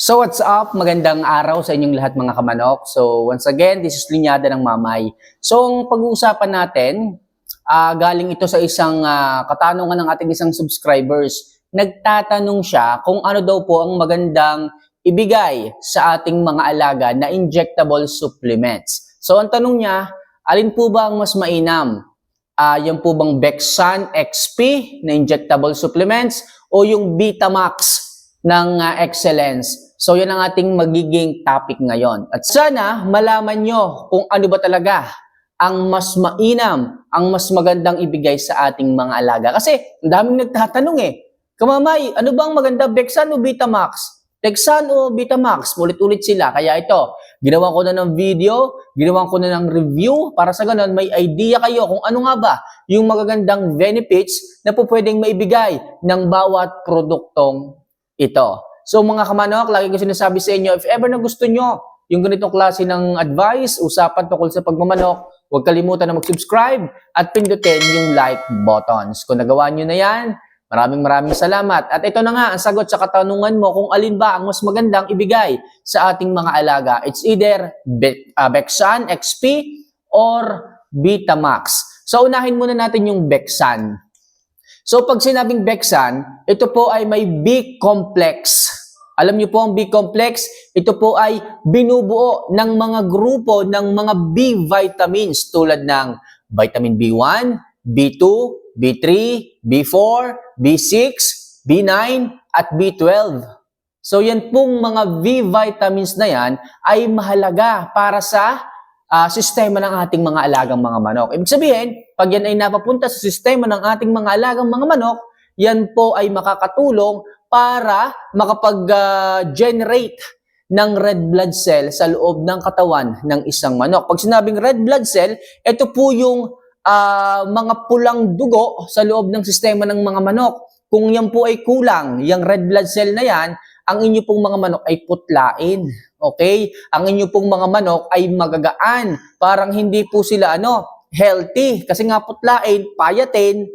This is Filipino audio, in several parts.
So what's up? Magandang araw sa inyong lahat mga kamanok. So once again, this is Linyada ng Mamay. So ang pag-uusapan natin, ah, galing ito sa isang ah, katanungan ng ating isang subscribers. Nagtatanong siya kung ano daw po ang magandang ibigay sa ating mga alaga na injectable supplements. So ang tanong niya, alin po ba ang mas mainam? Ah, yan po bang Bexan XP na injectable supplements o yung Vitamax ng ah, Excellence? So yan ang ating magiging topic ngayon. At sana malaman nyo kung ano ba talaga ang mas mainam, ang mas magandang ibigay sa ating mga alaga. Kasi ang daming nagtatanong eh, Kamamay, ano bang maganda, Bexan o Vitamax? Bexan o Vitamax? Ulit-ulit sila. Kaya ito, ginawa ko na ng video, ginawa ko na ng review para sa ganun may idea kayo kung ano nga ba yung magagandang benefits na po pwedeng maibigay ng bawat produktong ito. So mga kamanok, lagi ko sinasabi sa inyo, if ever na gusto nyo yung ganitong klase ng advice, usapan tungkol sa pagmamanok, huwag kalimutan na mag-subscribe at pindutin yung like buttons. Kung nagawa nyo na yan, maraming maraming salamat. At ito na nga ang sagot sa katanungan mo kung alin ba ang mas magandang ibigay sa ating mga alaga. It's either Be- uh, Bexan XP or Vitamax. So unahin muna natin yung Bexan. So pag sinabing Bexan, ito po ay may B complex. Alam niyo po ang B complex, ito po ay binubuo ng mga grupo ng mga B vitamins tulad ng vitamin B1, B2, B3, B4, B6, B9 at B12. So yan pong mga B vitamins na yan ay mahalaga para sa ah, sistema ng ating mga alagang mga manok. Ibig sabihin, pag yan ay napapunta sa sistema ng ating mga alagang mga manok, yan po ay makakatulong para makapag-generate ng red blood cell sa loob ng katawan ng isang manok. Pag sinabing red blood cell, ito po yung ah, mga pulang dugo sa loob ng sistema ng mga manok. Kung yan po ay kulang, yung red blood cell na yan, ang inyo pong mga manok ay putlain. Okay? Ang inyo pong mga manok ay magagaan. Parang hindi po sila ano, healthy. Kasi nga putlain, payatin.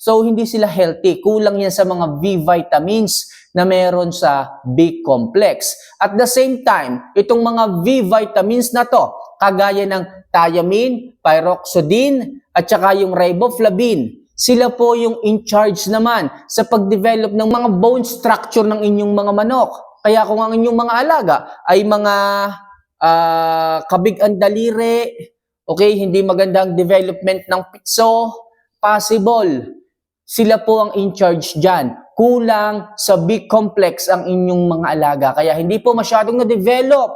So hindi sila healthy. Kulang yan sa mga B vitamins na meron sa B complex. At the same time, itong mga V vitamins na to, kagaya ng thiamine, pyroxodine, at saka yung riboflavin, sila po yung in charge naman sa pag-develop ng mga bone structure ng inyong mga manok. Kaya kung ang inyong mga alaga ay mga ah, kabig ang daliri, okay, hindi magandang development ng pitso, possible. Sila po ang in charge dyan. Kulang sa big complex ang inyong mga alaga. Kaya hindi po masyadong na-develop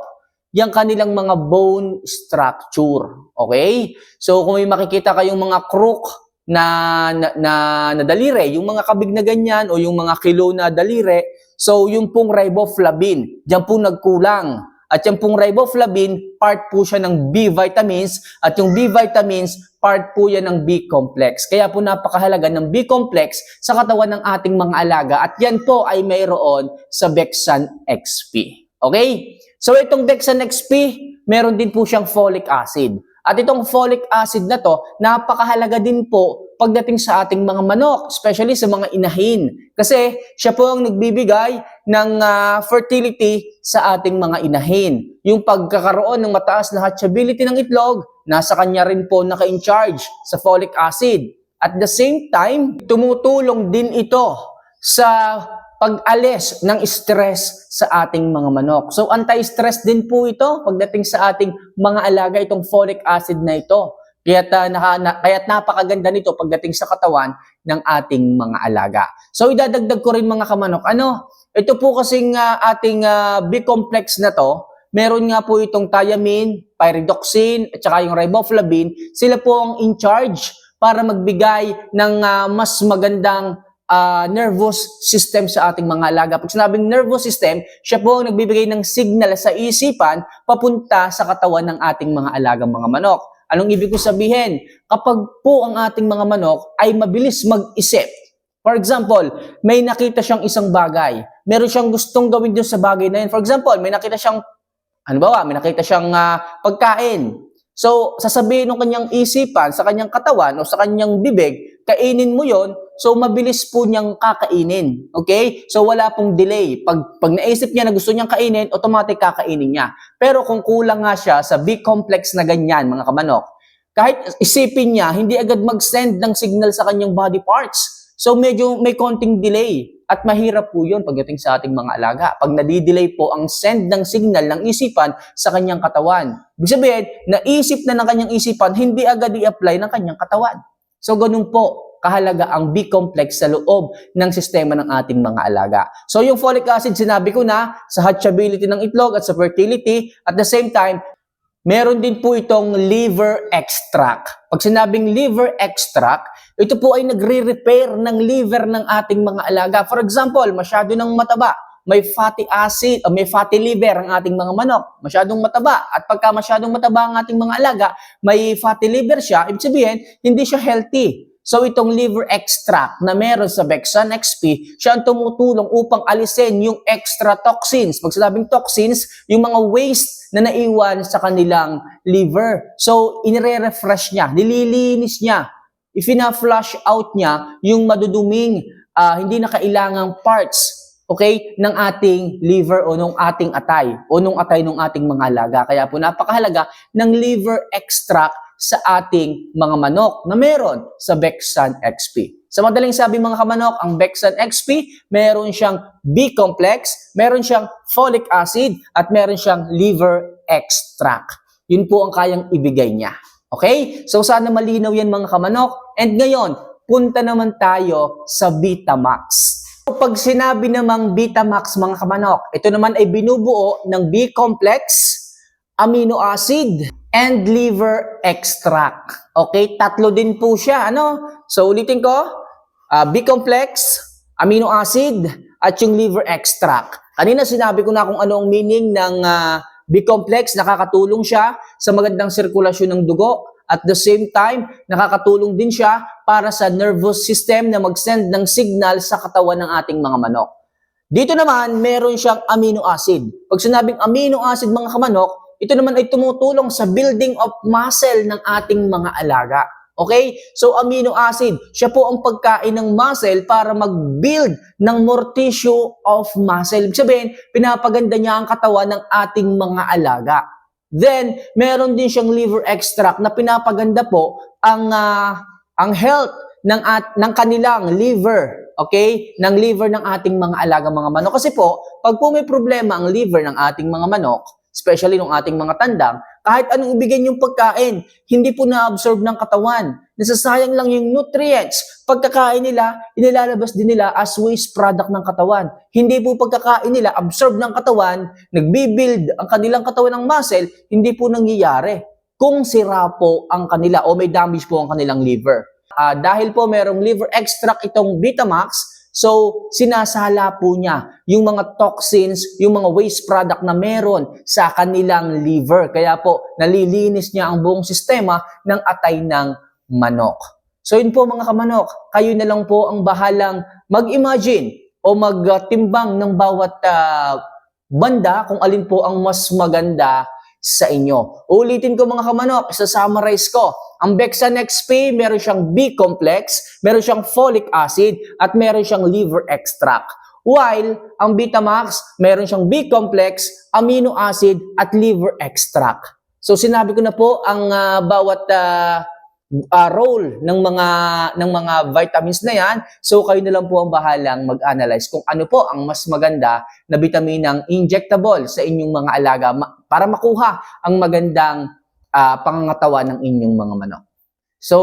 yung kanilang mga bone structure. Okay? So kung may makikita kayong mga crook na, na, na, na daliri, yung mga kabig na ganyan o yung mga kilo na daliri, so yung pong riboflavin, diyan po nagkulang. At yung pong riboflavin, part po siya ng B vitamins at yung B vitamins, part po yan ng B complex. Kaya po napakahalaga ng B complex sa katawan ng ating mga alaga at yan po ay mayroon sa Bexan XP. Okay? So itong Bexan XP, meron din po siyang folic acid. At itong folic acid na to, napakahalaga din po pagdating sa ating mga manok, especially sa mga inahin. Kasi siya po ang nagbibigay ng ah, fertility sa ating mga inahin. Yung pagkakaroon ng mataas na hatchability ng itlog, nasa kanya rin po naka-in-charge sa folic acid. At the same time, tumutulong din ito sa pag-alis ng stress sa ating mga manok. So anti-stress din po ito pagdating sa ating mga alaga itong folic acid na ito. Kaya't, uh, naka, na, kaya't napakaganda nito pagdating sa katawan ng ating mga alaga. So idadagdag ko rin mga kamanok. Ano? Ito po kasing uh, ating uh, B-complex na to, meron nga po itong thiamine, pyridoxine, at saka yung riboflavin. Sila po ang in charge para magbigay ng uh, mas magandang uh, nervous system sa ating mga alaga. Pag sinabing nervous system, siya po ang nagbibigay ng signal sa isipan papunta sa katawan ng ating mga alagang mga manok. Anong ibig ko sabihin? Kapag po ang ating mga manok ay mabilis mag-isip, For example, may nakita siyang isang bagay. Meron siyang gustong gawin doon sa bagay na yun. For example, may nakita siyang, ano ba, may nakita siyang ah, pagkain. So, sasabihin ng kanyang isipan sa kanyang katawan o sa kanyang bibig, kainin mo yon So, mabilis po niyang kakainin. Okay? So, wala pong delay. Pag, pag naisip niya na gusto niyang kainin, automatic kakainin niya. Pero kung kulang nga siya sa B-complex na ganyan, mga kamanok, kahit isipin niya, hindi agad mag-send ng signal sa kanyang body parts. So, medyo may konting delay. At mahirap po yun pagdating sa ating mga alaga. Pag nadidelay po ang send ng signal ng isipan sa kanyang katawan. Ibig sabihin, naisip na ng kanyang isipan, hindi agad i-apply ng kanyang katawan. So, ganun po kahalaga ang B-complex sa loob ng sistema ng ating mga alaga. So, yung folic acid, sinabi ko na, sa hatchability ng itlog at sa fertility, at the same time, meron din po itong liver extract. Pag sinabing liver extract, ito po ay nagre-repair ng liver ng ating mga alaga. For example, masyado ng mataba, may fatty acid o may fatty liver ang ating mga manok. Masyadong mataba. At pagka masyadong mataba ang ating mga alaga, may fatty liver siya, ibig sabihin, hindi siya healthy. So itong liver extract na meron sa Bexan XP, siya ang tumutulong upang alisin yung extra toxins. Pag sinabing toxins, yung mga waste na naiwan sa kanilang liver. So inire-refresh niya, nililinis niya, ifina-flush out niya yung maduduming, ah, hindi na kailangang parts okay, ng ating liver o nung ating atay o nung atay ng ating mga alaga. Kaya po napakahalaga ng liver extract sa ating mga manok na meron sa Bexan XP. Sa madaling sabi mga kamanok, ang Bexan XP, meron siyang B-complex, meron siyang folic acid, at meron siyang liver extract. Yun po ang kayang ibigay niya. Okay? So sana malinaw yan mga kamanok. And ngayon, punta naman tayo sa Betamax. So, pag sinabi namang Betamax mga kamanok, ito naman ay binubuo ng B-complex, amino acid, and liver extract. Okay, tatlo din po siya. Ano? So ulitin ko, ah, B-complex, amino acid, at yung liver extract. Kanina sinabi ko na kung ano ang meaning ng ah, B-complex, nakakatulong siya sa magandang sirkulasyon ng dugo. At the same time, nakakatulong din siya para sa nervous system na mag-send ng signal sa katawan ng ating mga manok. Dito naman, meron siyang amino acid. Pag sinabing amino acid mga kamanok, ito naman ay tumutulong sa building of muscle ng ating mga alaga. Okay? So amino acid, siya po ang pagkain ng muscle para mag-build ng more tissue of muscle. Ibig sabihin, pinapaganda niya ang katawan ng ating mga alaga. Then, meron din siyang liver extract na pinapaganda po ang ah, ang health ng at ng kanilang liver, okay? Ng liver ng ating mga alaga mga manok kasi po, pag po may problema ang liver ng ating mga manok, especially ng ating mga tandang, kahit anong ibigay niyong pagkain, hindi po na-absorb ng katawan. Nasasayang lang yung nutrients. Pagkakain nila, inilalabas din nila as waste product ng katawan. Hindi po pagkakain nila, absorb ng katawan, nagbibuild ang kanilang katawan ng muscle, hindi po nangyayari. Kung sira po ang kanila o may damage po ang kanilang liver. Ah, dahil po merong liver extract itong Betamax, So, sinasala po niya yung mga toxins, yung mga waste product na meron sa kanilang liver. Kaya po, nalilinis niya ang buong sistema ng atay ng manok. So, yun po mga kamanok, kayo na lang po ang bahalang mag-imagine o magtimbang ng bawat ah, banda kung alin po ang mas maganda sa inyo. Ulitin ko mga kamanok, isa-summarize ko. Ang Bexan XP, meron siyang B-complex, meron siyang folic acid, at meron siyang liver extract. While ang Betamax, meron siyang B-complex, amino acid, at liver extract. So sinabi ko na po ang ah, bawat ah, ah, role ng mga ng mga vitamins na yan. So kayo na lang po ang bahalang mag-analyze kung ano po ang mas maganda na bitaminang injectable sa inyong mga alaga para makuha ang magandang ah, pangangatawan ng inyong mga manok. So,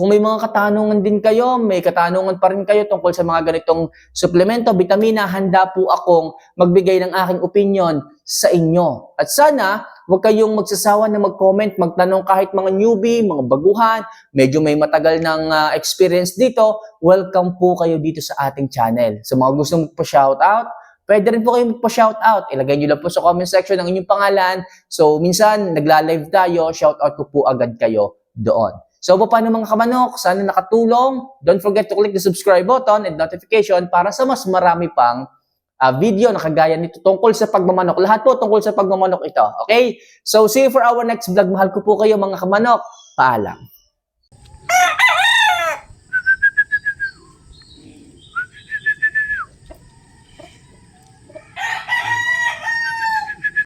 kung may mga katanungan din kayo, may katanungan pa rin kayo tungkol sa mga ganitong suplemento, vitamina, handa po akong magbigay ng aking opinion sa inyo. At sana, huwag kayong magsasawa na mag-comment, magtanong kahit mga newbie, mga baguhan, medyo may matagal ng ah, experience dito, welcome po kayo dito sa ating channel. Sa mga gustong magpa-shoutout, pwede rin po kayo magpa-shoutout. Ilagay nyo lang po sa comment section ang inyong pangalan. So, minsan, nagla-live tayo, shoutout ko po agad kayo doon. So, paano mga kamanok? Sana nakatulong. Don't forget to click the subscribe button and notification para sa mas marami pang ah, video na kagaya nito tungkol sa pagmamanok. Lahat po tungkol sa pagmamanok ito. Okay? So, see you for our next vlog. Mahal ko po kayo mga kamanok. Paalam.